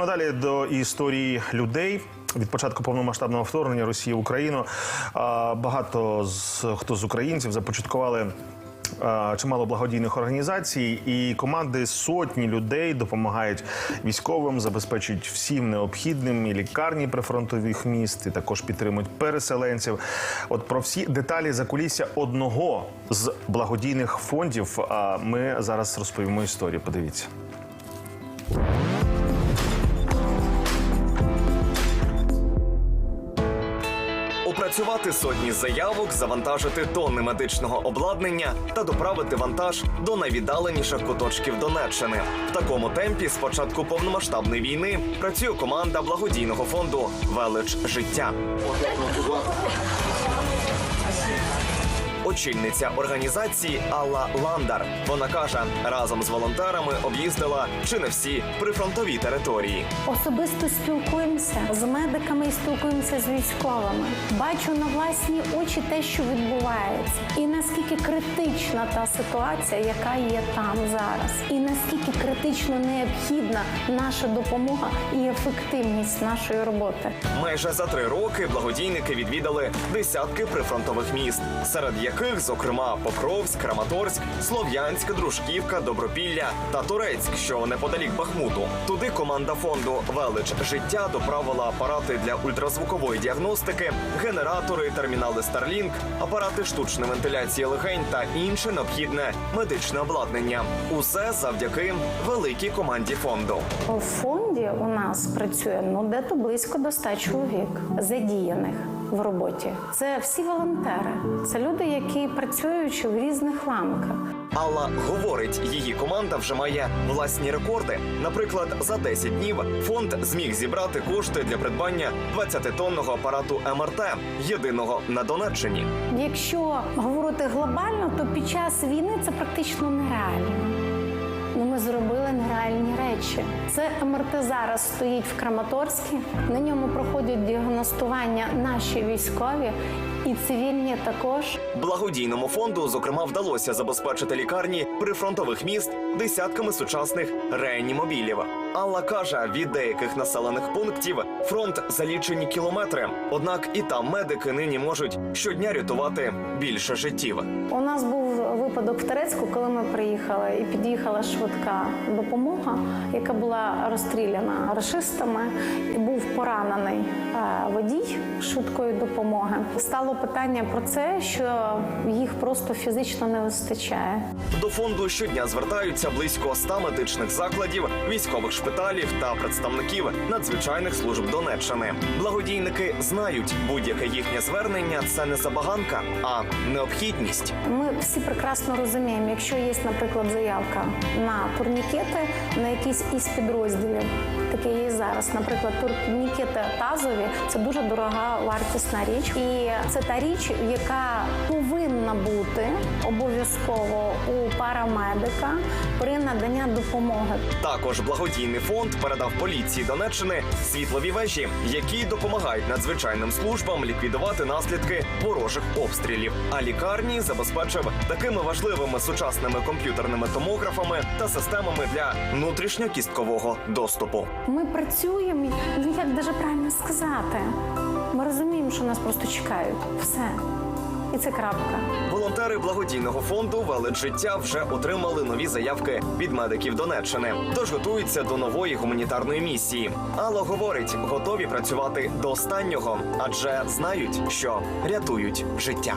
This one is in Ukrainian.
Ну, далі до історії людей. Від початку повномасштабного вторгнення Росії в Україну багато з хто з українців започаткували. Чимало благодійних організацій і команди сотні людей допомагають військовим, забезпечують всім необхідним і лікарні прифронтових міст, і також підтримують переселенців. От про всі деталі закулісся одного з благодійних фондів. а, Ми зараз розповімо історію. Подивіться. Опрацювати сотні заявок, завантажити тонни медичного обладнання та доправити вантаж до найвіддаленіших куточків Донеччини. В такому темпі з початку повномасштабної війни працює команда благодійного фонду Велич життя. Очільниця організації Алла Ландар. Вона каже, разом з волонтерами об'їздила чи не всі прифронтові території. Особисто спілкуємося з медиками і спілкуємося з військовими. Бачу на власні очі те, що відбувається, і наскільки критична та ситуація, яка є там зараз, і наскільки критично необхідна наша допомога і ефективність нашої роботи. Майже за три роки благодійники відвідали десятки прифронтових міст, серед яких, зокрема, Покровськ, Краматорськ, Слов'янськ, Дружківка, Добропілля та Турецьк, що неподалік Бахмуту. Туди команда фонду Велич життя доправила апарати для ультразвукової діагностики, генератори, термінали Starlink, апарати штучної вентиляції легень та інше необхідне медичне обладнання. Усе завдяки великій команді фонду. У фонді у нас працює ну дето близько до 100 чоловік задіяних в роботі. Це всі волонтери, це люди, які працюють в різних ламках. Алла говорить, її команда вже має власні рекорди. Наприклад, за 10 днів фонд зміг зібрати кошти для придбання 20-тонного апарату МРТ, єдиного на Донеччині. Якщо говорити глобально, то під час війни це практично нереально. Ну, ми зробили нереальні речі. Це МРТ зараз стоїть в Краматорську. На ньому проходять діагностування наші військові і цивільні також. Благодійному фонду, зокрема, вдалося забезпечити лікарні прифронтових міст десятками сучасних реанімобілів. Алла каже, від деяких населених пунктів фронт за лічені кілометри. Однак і там медики нині можуть щодня рятувати більше життів. У нас був випадок в Терецьку, коли ми приїхали, і під'їхала швидка допомога, яка була розстріляна рашистами, і був поранений е, водій швидкої допомоги. Стало питання про це, що їх просто фізично не вистачає. До фонду щодня звертаються близько 100 медичних закладів, військових шпиталів та представників надзвичайних служб Донеччини. Благодійники знають, будь-яке їхнє звернення це не забаганка, а необхідність. Ми всі прекрасно розуміємо, якщо є, наприклад, заявка на турнікети на якісь із підрозділів, таке є зараз. Наприклад, турнікети тазові це дуже дорога вартісна річ, і це та річ, яка повинна бути обов'язково у парамедика при наданні допомоги. Також благодійний фонд передав поліції Донеччини світлові вежі, які допомагають надзвичайним службам ліквідувати наслідки ворожих обстрілів. А лікарні забезпечив такими важливими сучасними комп'ютерними томографами та системами для внутрішньокісткового доступу. Ми працюємо, ну як даже правильно сказати. Ми розуміємо, що нас просто чекають. Все. І це крапка. Волонтери благодійного фонду «Велич життя вже отримали нові заявки від медиків Донеччини, тож готуються до нової гуманітарної місії. Алла говорить, готові працювати до останнього, адже знають, що рятують життя.